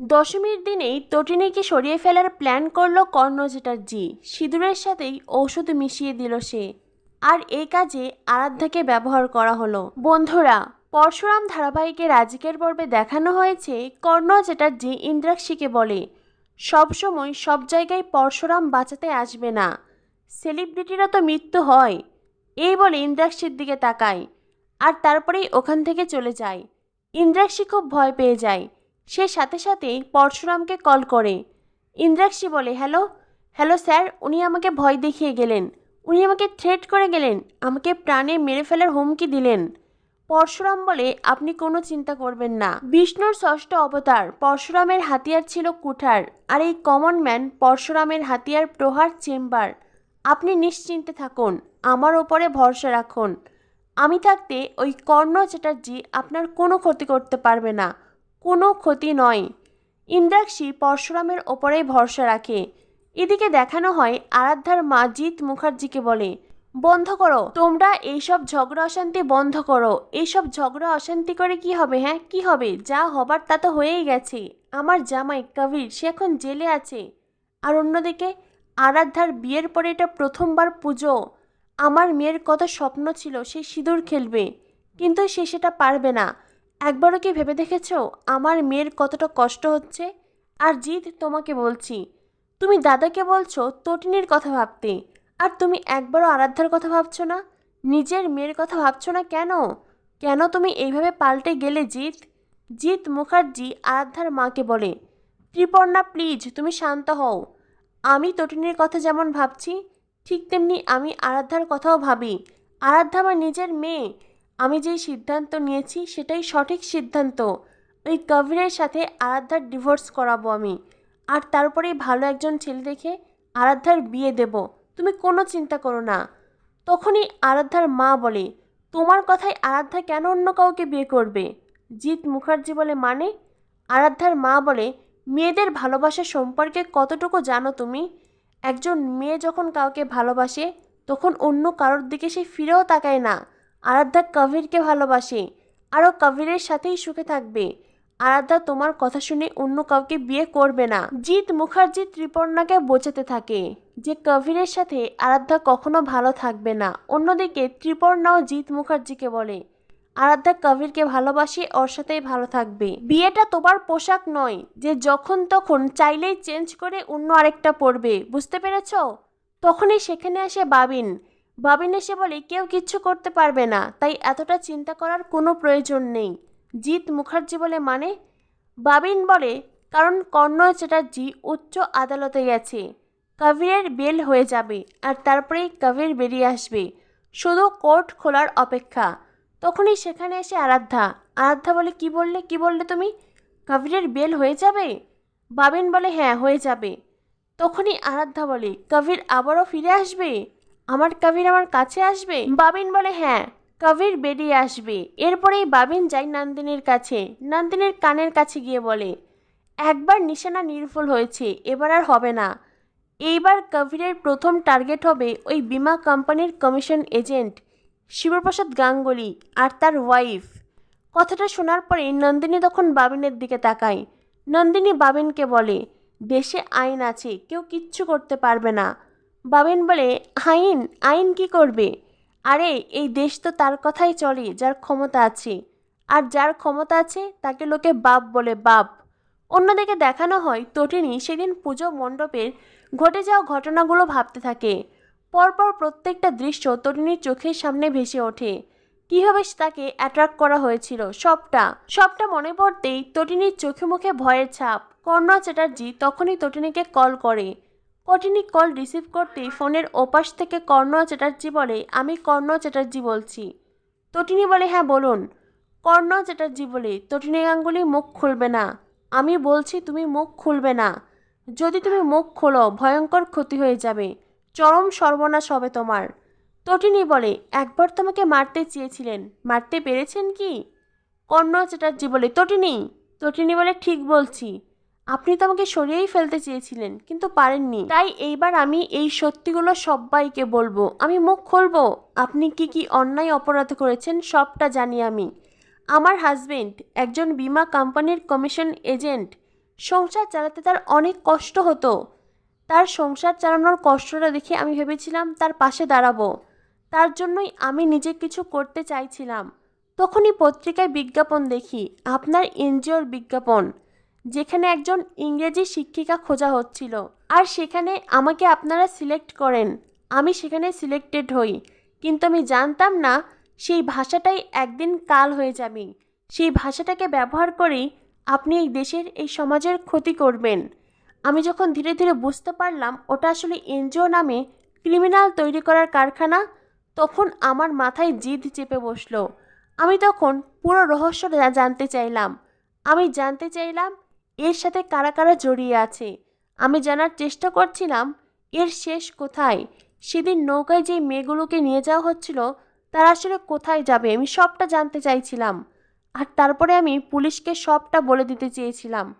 দশমীর দিনেই তটিনীকে সরিয়ে ফেলার প্ল্যান করল কর্ণ চ্যাটার্জি সিঁদুরের সাথেই ঔষধ মিশিয়ে দিল সে। আর এই কাজে আরাধ্যাকে ব্যবহার করা হলো। বন্ধুরা, পরশুরাম ধারাবাহিকে আজকের পর্বে দেখানো হয়েছে কর্ণ চ্যাটার্জি ইন্দ্রাক্ষীকে বলে। সবসময় সব জায়গায় পরশুরাম বাঁচাতে আসবে না। সেলিব্রিটিরা তো মৃত্যু হয়। এই বলে ইন্দ্রাক্ষীর দিকে তাকায়। আর তারপরেই ওখান থেকে চলে যায়। ইন্দ্রাক্ষী খুব ভয় পেয়ে যায়। সে সাথে সাথে পরশুরামকে কল করে। ইন্দ্রাক্ষী বলে, হ্যালো হ্যালো স্যার, উনি আমাকে ভয় দেখিয়ে গেলেন। উনি আমাকে থ্রেট করে গেলেন, আমাকে প্রাণে মেরে ফেলার হুমকি দিলেন। পরশুরাম বলে, আপনি কোনো চিন্তা করবেন না। বিষ্ণুর ষষ্ঠ অবতার পরশুরামের হাতিয়ার ছিল কুঠার, আর এই কমন ম্যান পরশুরামের হাতিয়ার প্রহার চেম্বার। আপনি নিশ্চিন্তে থাকুন, আমার ওপরে ভরসা রাখুন। আমি থাকতে ওই কর্ণ চ্যাটার্জি আপনার কোনো ক্ষতি করতে পারবে না। কোনো ক্ষতি নয়। ইন্দ্রাক্ষী পরশুরামের ওপরেই ভরসা রাখে। এদিকে দেখানো হয় আরাধ্যার মা জিৎ মুখার্জিকে বলে, বন্ধ করো, তোমরা এইসব ঝগড়া অশান্তি বন্ধ করো। এইসব ঝগড়া অশান্তি করে কি হবে হ্যাঁ? কি হবে? যা হবার তা তো হয়েই গেছে। আমার জামাই কবির, সে এখন জেলে আছে। আর অন্যদিকে, আরাধ্যার বিয়ের পরে এটা প্রথমবার পুজো। আমার মেয়ের কত স্বপ্ন ছিল, সে সিঁদুর খেলবে। কিন্তু সে সেটা পারবে না। একবারও কি ভেবে দেখেছ আমার মেয়ের কতটা কষ্ট হচ্ছে? আর জিৎ তোমাকে বলছি। তুমি দাদাকে বলছো তটিনীর কথা ভাবতে। আর তুমি একবারও আরাধ্যার কথা ভাবছ না? নিজের মেয়ের কথা ভাবছ না কেন? কেন তুমি এইভাবে পাল্টে গেলে জিৎ? জিৎ মুখার্জি আরাধ্যার মাকে বলে, ত্রিপর্ণা প্লিজ তুমি শান্ত হও। আমি তটিনীর কথা যেমন ভাবছি, ঠিক তেমনি আমি আরাধ্যার কথাও ভাবি। আরাধ্যা আমার নিজের মেয়ে। আমি যেই সিদ্ধান্ত নিয়েছি সেটাই সঠিক সিদ্ধান্ত। ওই কবিরের সাথে আরাধ্যার ডিভোর্স করাবো আমি। আর তারপরেই ভালো একজন ছেলে দেখে আরাধ্যার বিয়ে দেব। তুমি কোনো চিন্তা করো না। তখনই আরাধ্যার মা বলে, তোমার কথায় আরাধ্যা কেন অন্য কাউকে বিয়ে করবে? জিৎ মুখার্জি বলে মানে? আরাধ্যার মা বলে, মেয়েদের ভালোবাসা সম্পর্কে কতটুকু জানো তুমি? একজন মেয়ে যখন কাউকে ভালোবাসে, তখন অন্য কারোর দিকে সে ফিরেও তাকায় না। আরাধ্যা কবিরকে ভালোবাসে। আরও কবিরের সাথেই সুখে থাকবে। আরাধ্যা তোমার কথা শুনে অন্য কাউকে বিয়ে করবে না। জিৎ মুখার্জি ত্রিপর্ণাকে বোঝাতে থাকে যে কবিরের সাথে আরাধ্যা কখনো ভালো থাকবে না। অন্যদিকে ত্রিপর্ণাও জিৎ মুখার্জিকে বলে, আরাধ্যা কবিরকে ভালোবাসে, ওর সাথেই ভালো থাকবে। বিয়েটা তোমার পোশাক নয়, যে যখন তখন চাইলেই চেঞ্জ করে অন্য আরেকটা পরবে। বুঝতে পেরেছ? তখনই সেখানে আসে বাবিন। এসে বলে, কেউ কিচ্ছু করতে পারবে না। তাই এতটা চিন্তা করার কোনো প্রয়োজন নেই। জিৎ মুখার্জি বলে মানে? বাবিন বলে, কারণ কর্ণ চ্যাটার্জি উচ্চ আদালতে গেছে। কবিরের বেল হয়ে যাবে আর তারপরেই কবির বেরিয়ে আসবে। শুধু কোর্ট খোলার অপেক্ষা। তখনই সেখানে এসে আরাধ্যা আরাধ্যা বলে, কি বললে? কি বললে তুমি? কবিরের বেল হয়ে যাবে? বাবিন বলে হ্যাঁ হয়ে যাবে। তখনই আরাধ্যা বলে কবির আবারও ফিরে আসবে? আমার কবির আমার কাছে আসবে? বাবিন বলে হ্যাঁ কবির বেরিয়ে আসবে। এরপরেই বাবিন যায় নন্দিনীর কাছে। নন্দিনীর কানের কাছে গিয়ে বলে, একবার নিশানা নির্ভুল হয়েছে, এবার আর হবে না। এইবার কবিরের প্রথম টার্গেট হবে ওই বিমা কোম্পানির কমিশন এজেন্ট, শিবপ্রসাদ গাঙ্গুলি আর তার ওয়াইফ। কথাটা শোনার পরে নন্দিনী তখন বাবিনের দিকে তাকায়। নন্দিনী বাবিনকে বলে, দেশে আইন আছে, কেউ কিচ্ছু করতে পারবে না। বাবিন বলে আইন আইন কি করবে? আরে, এই দেশ তো তার কথাই চলে, যার ক্ষমতা আছে। আর যার ক্ষমতা আছে, তাকে লোকে বাপ বলে বাপ। অন্যদিকে দেখানো হয়, তটিনী সেদিন পুজো মণ্ডপের ঘটে যাওয়া ঘটনাগুলো ভাবতে থাকে। পরপর প্রত্যেকটা দৃশ্য তরুণীর চোখের সামনে ভেসে ওঠে। কীভাবে তাকে অ্যাট্রাক্ট করা হয়েছিল, সবটা? সবটা মনে পড়তেই তটিনীর চোখে মুখে ভয়ের ছাপ। কর্ণা চ্যাটার্জি তখনই তটিনীকে কল করে তটিনী কল রিসিভ করতেই ফোনের ওপাশ থেকে কর্ণ চ্যাটার্জি বলে, আমি কর্ণ চ্যাটার্জি বলছি। তটিনী বলে হ্যাঁ বলুন। কর্ণ চ্যাটার্জি বলে তটিনী গাঙ্গুলি মুখ খুলবে না। আমি বলছি, তুমি মুখ খুলবে না। যদি তুমি মুখ খোলো, ভয়ঙ্কর ক্ষতি হয়ে যাবে। চরম সর্বনাশ হবে তোমার। তটিনী বলে, একবার তোমাকে মারতে চেয়েছিলেন। মারতে পেরেছেন কি? কর্ণ চ্যাটার্জি বলে, তটিনী। তটিনী বলে, ঠিক বলছি। আপনি তো আমাকে সরিয়েই ফেলতে চেয়েছিলেন, কিন্তু পারেননি। তাই এইবার আমি এই সত্যিগুলো সবাইকে বলব। আমি মুখ খুলবো। আপনি কি কি অন্যায় অপরাধ করেছেন সবটা জানি আমি। আমার হাজবেন্ড একজন বিমা কোম্পানির কমিশন এজেন্ট। সংসার চালাতে তার অনেক কষ্ট হতো। তার সংসার চালানোর কষ্টটা দেখে আমি ভেবেছিলাম তার পাশে দাঁড়াবো। তার জন্যই আমি নিজে কিছু করতে চাইছিলাম। তখনই পত্রিকায় বিজ্ঞাপন দেখি। আপনার এনজিওর বিজ্ঞাপন। যেখানে একজন ইংরেজি শিক্ষিকা খোঁজা হচ্ছিল। আর সেখানে আমাকে আপনারা সিলেক্ট করেন। আমি সেখানে সিলেক্টেড হই। কিন্তু আমি জানতাম না, সেই ভাষাটাই একদিন কাল হয়ে যাবে। সেই ভাষাটাকে ব্যবহার করেই আপনি এই দেশের, এই সমাজের ক্ষতি করবেন। আমি যখন ধীরে ধীরে বুঝতে পারলাম, ওটা আসলে এনজিও নামে ক্রিমিনাল তৈরি করার কারখানা, তখন আমার মাথায় জিদ চেপে বসল। আমি তখন পুরো রহস্যটা জানতে চাইলাম। আমি জানতে চাইলাম এর সাথে কারা কারা জড়িয়ে আছে? আমি জানার চেষ্টা করছিলাম, এর শেষ কোথায়? সেদিন নৌকায় যে মেয়েগুলোকে নিয়ে যাওয়া হচ্ছিল, তারা আসলে কোথায় যাবে আমি সবটা জানতে চাইছিলাম। আর তারপরে আমি পুলিশকে সবটা বলে দিতে চেয়েছিলাম।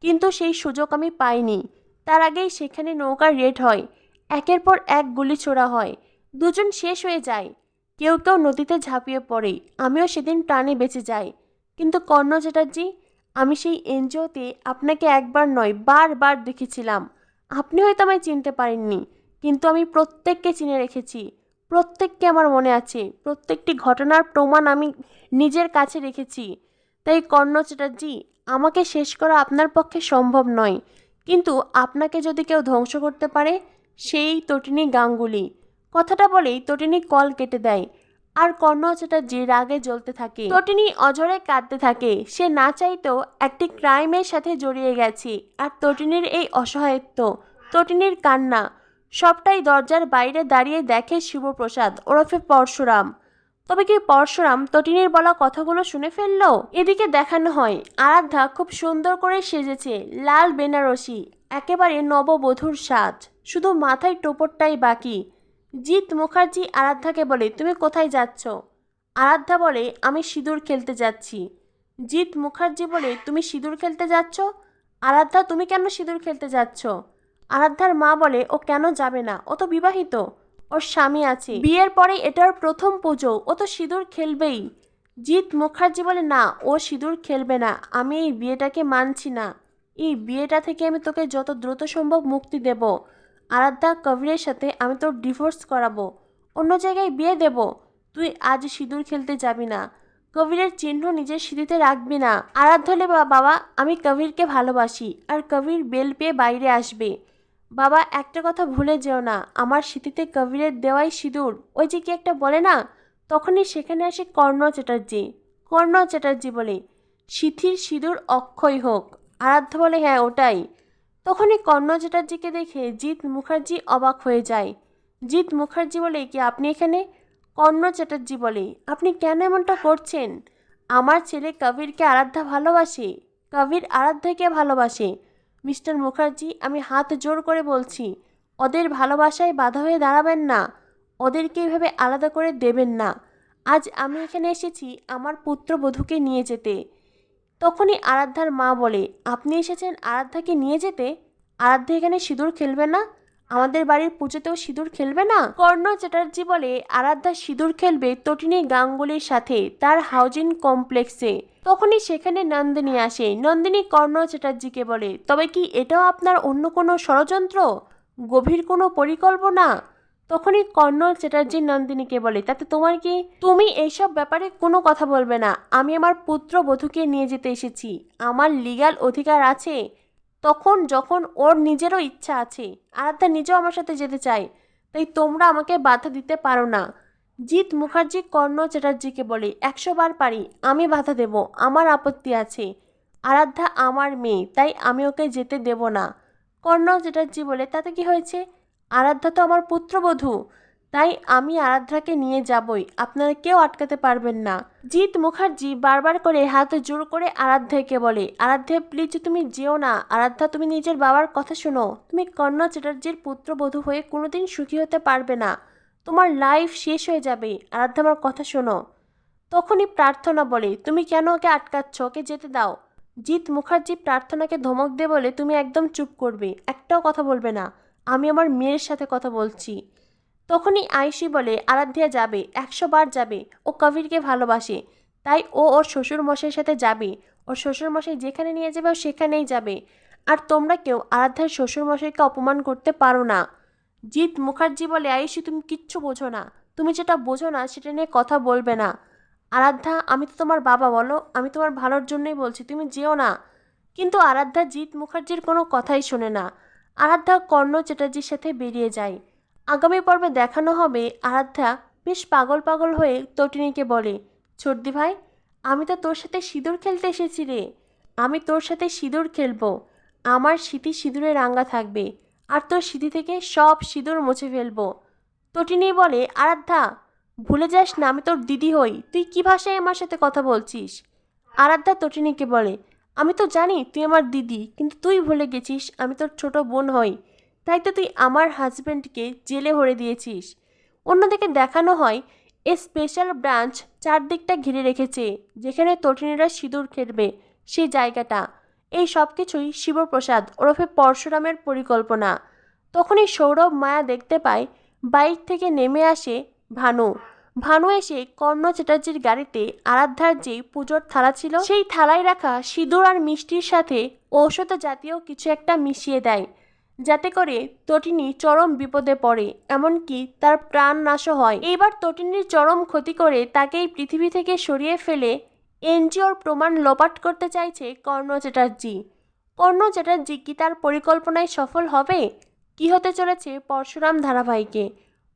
কিন্তু সেই সুযোগ আমি পাইনি। তার আগেই সেখানে নৌকা রেড হয়। একের পর এক গুলি ছোড়া হয়। দুজন শেষ হয়ে যায়। কেউ কেউ নদীতে ঝাঁপিয়ে পড়ে। আমিও সেদিন প্রাণে বেঁচে যাই। কিন্তু কর্ণ চ্যাটার্জি আমি সেই এনজিওতে আপনাকে একবার নয়, বারবার দেখেছিলাম। আপনি হয়তো আমায় চিনতে পারেননি, কিন্তু আমি প্রত্যেককে চিনে রেখেছি। প্রত্যেককে আমার মনে আছে, প্রত্যেকটি ঘটনার প্রমাণ আমি নিজের কাছে রেখেছি। তাই কর্ণ চ্যাটার্জি, আমাকে শেষ করা আপনার পক্ষে সম্ভব নয়, কিন্তু আপনাকে যদি কেউ ধ্বংস করতে পারে, সেই তটিনী গাঙ্গুলি। কথাটা বলেই তটিনী কল কেটে দেয়। আর কর্ণ সেটা যে রাগে জ্বলতে থাকে। তটিনী অঝরে কাঁদতে থাকে। সে না চাইতেও একটি ক্রাইমের সাথে জড়িয়ে গেছে। আর তটিনীর এই অসহায়ত্ব তটিনীর কান্না, সবটাই দরজার বাইরে দাঁড়িয়ে দেখে শিবপ্রসাদ, ওরফে পরশুরাম। তবে কি পরশুরাম তটিনীর বলা কথাগুলো শুনে ফেলল? এদিকে দেখানো হয়, আরাধ্যা খুব সুন্দর করে সেজেছে, লাল বেনারসি, একেবারে নববধূর সাজ। শুধু মাথায় টোপরটাই বাকি। জিৎ মুখার্জি আরাধ্যাকে বলে, তুমি কোথায় যাচ্ছ? আরাধ্যা বলে, আমি সিঁদুর খেলতে যাচ্ছি। জিৎ মুখার্জি বলে, তুমি সিঁদুর খেলতে যাচ্ছ? আরাধ্যা, তুমি কেন সিঁদুর খেলতে যাচ্ছ? আরাধ্যার মা বলে, ও কেন যাবে না? ও তো বিবাহিত। ওর স্বামী আছে। বিয়ের পরে এটার প্রথম পুজো। ও তো সিঁদুর খেলবেই। জিৎ মুখার্জি বলে, না, ও সিঁদুর খেলবে না। আমি এই বিয়েটাকে মানছি না। এই বিয়েটা থেকে আমি তোকে যত দ্রুত সম্ভব মুক্তি দেব। আরাধ্যা কবিরের সাথে আমি তোর ডিভোর্স করাবো। অন্য জায়গায় বিয়ে দেব। তুই আজ সিঁদুর খেলতে যাবি না। কবিরের চিহ্ন নিজের স্মৃতিতে রাখবি না। আরাধ্য হলে বাবা, আমি কবিরকে ভালোবাসি আর কবির বেল পেয়ে বাইরে আসবে। বাবা, একটা কথা ভুলে যেও না। আমার স্মৃতিতে কবিরের দেওয়াই সিঁদুর। ওই যে কি একটা বলে না? তখনই সেখানে আসে কর্ণ চ্যাটার্জি। কর্ণ চ্যাটার্জি বলে, সিথির সিঁদুর অক্ষয় হোক। আরাধ্য বলে হ্যাঁ ওটাই। তখনই কর্ণ চ্যাটার্জিকে দেখে জিৎ মুখার্জি অবাক হয়ে যায়। জিৎ মুখার্জি বলে, কি আপনি এখানে? কর্ণ চ্যাটার্জি বলে, আপনি কেন এমনটা করছেন? আমার ছেলে কবিরকে আরাধ্যা ভালোবাসে, কবির আরাধ্যাকে ভালোবাসে। মিস্টার মুখার্জি, আমি হাত জোর করে বলছি, ওদের ভালোবাসায় বাধা হয়ে দাঁড়াবেন না, ওদেরকে এইভাবে আলাদা করে দেবেন না। আজ আমি এখানে এসেছি আমার পুত্রবধূকে নিয়ে যেতে। তখনই আরাধ্যার মা বলে, আপনি এসেছেন আরাধ্যাকে নিয়ে যেতে? আরাধ্যা এখানে সিঁদুর খেলবে না? আমাদের বাড়ির পুজোতেও সিঁদুর খেলবে না? কর্ণ চ্যাটার্জি বলে, আরাধ্যা সিঁদুর খেলবে তটিনী গাঙ্গুলির সাথে, তার হাউজিং কমপ্লেক্সে। তখনই সেখানে নন্দিনী আসে। নন্দিনী কর্ণ চ্যাটার্জিকে বলে, তবে কি এটাও আপনার অন্য কোনো ষড়যন্ত্র? গভীর কোনো পরিকল্পনা? তখনই কর্ণল চ্যাটার্জি নন্দিনীকে বলে, তাতে তোমার কি তুমি এইসব ব্যাপারে কোনো কথা বলবে না। আমি আমার পুত্র বধূকে নিয়ে যেতে এসেছি। আমার লিগাল অধিকার আছে। তখন যখন ওর নিজেরও ইচ্ছা আছে। আরাধ্যা নিজেও আমার সাথে যেতে চায়। তাই তোমরা আমাকে বাধা দিতে পারো না। জিৎ মুখার্জি কর্ণ চ্যাটার্জিকে বলে, একশো বার পারি। আমি বাধা দেব। আমার আপত্তি আছে। আরাধ্যা আমার মেয়ে, তাই আমি ওকে যেতে দেব না। কর্ণ চ্যাটার্জি বলে, তাতে কি হয়েছে? আরাধ্যা তো আমার পুত্রবধূ। তাই আমি আরাধ্যাকে নিয়ে যাবই, আপনারা কেউ আটকাতে পারবেন না। জিৎ মুখার্জি বারবার করে হাতে জোর করে আরাধ্যাকে বলে, আরাধ্যা প্লিজ তুমি যেও না। আরাধ্যা, তুমি নিজের বাবার কথা শোনো। তুমি কর্ণ চ্যাটার্জির পুত্রবধূ হয়ে কোনোদিন সুখী হতে পারবে না। তোমার লাইফ শেষ হয়ে যাবে। আরাধ্যা আমার কথা শোনো। তখনই প্রার্থনা বলে, তুমি কেন ওকে আটকাচ্ছ? ওকে যেতে দাও। জিৎ মুখার্জি প্রার্থনাকে ধমক দিয়ে বলে, তুমি একদম চুপ করবে। একটাও কথা বলবে না। আমি আমার মেয়ের সাথে কথা বলছি। তখনই আয়ুষী বলে, আরাধ্যা যাবে, একশো বার যাবে। ও কবিরকে ভালোবাসে, তাই ও ওর শ্বশুর মশাইয়ের সাথে যাবে। ওর শ্বশুর মশাই যেখানে নিয়ে যাবে ও সেখানেই যাবে। আর তোমরা কেউ আরাধ্যার শ্বশুরমশাইকে অপমান করতে পারো না। জিৎ মুখার্জি বলে আয়ুষি তুমি কিচ্ছু বোঝো না। তুমি যেটা বোঝো না, সেটা নিয়ে কথা বলবে না। আরাধ্যা, আমি তো তোমার বাবা, বলো? আমি তোমার ভালোর জন্যই বলছি, তুমি যেও না। কিন্তু আরাধ্যা জিৎ মুখার্জির কোনো কথাই শোনে না। আরাধ্যা কর্ণ চ্যাটার্জির সাথে বেরিয়ে যায়। আগামী পর্বে দেখানো হবে আরাধ্যা বেশ পাগল পাগল হয়ে তটিনীকে বলে ছর্দি ভাই, আমি তো তোর সাথে সিঁদুর খেলতে এসেছি রে। আমি তোর সাথে সিঁদুর খেলব। আমার স্মৃতি সিঁদুরে রাঙ্গা থাকবে। আর তোর স্মৃতি থেকে সব সিঁদুর মুছে ফেলব। তটিনী বলে, আরাধ্যা, ভুলে যাস না আমি তোর দিদি হই। তুই কী ভাষায় আমার সাথে কথা বলছিস? আরাধ্যা তটিনীকে বলে আমি তো জানি তুই আমার দিদি, কিন্তু তুই ভুলে গেছিস আমি তোর ছোট বোন হই। তাই তো তুই আমার হাজব্যান্ডকে জেলে ভরে দিয়েছিস। অন্যদিকে দেখানো হয়, এ স্পেশাল ব্রাঞ্চ চারদিকটা ঘিরে রেখেছে, যেখানে তটিনীরা সিঁদুর খেলবে সেই জায়গাটা। এই সব কিছুই শিবপ্রসাদ ওরফে পরশুরামের পরিকল্পনা। তখনই সৌরভ মায়া দেখতে পায়, বাইক থেকে নেমে আসে ভানু। ভানু এসে কর্ণ চ্যাটার্জির গাড়িতে আরাধ্যার যে পুজোর থালা ছিল, সেই থালায় রাখা সিঁদুর আর মিষ্টির সাথে ঔষধ জাতীয় কিছু একটা মিশিয়ে দেয়। যাতে করে তটিনী চরম বিপদে পড়ে, এমনকি তার প্রাণ নাশও হয়। এইবার তটিনীর চরম ক্ষতি করে তাকে এই পৃথিবী থেকে সরিয়ে ফেলে এনজিওর প্রমাণ লোপাট করতে চাইছে কর্ণ চ্যাটার্জি। কর্ণ চ্যাটার্জি কি তার পরিকল্পনায় সফল হবে? কি হতে চলেছে পরশুরাম ধারাবাহিকে?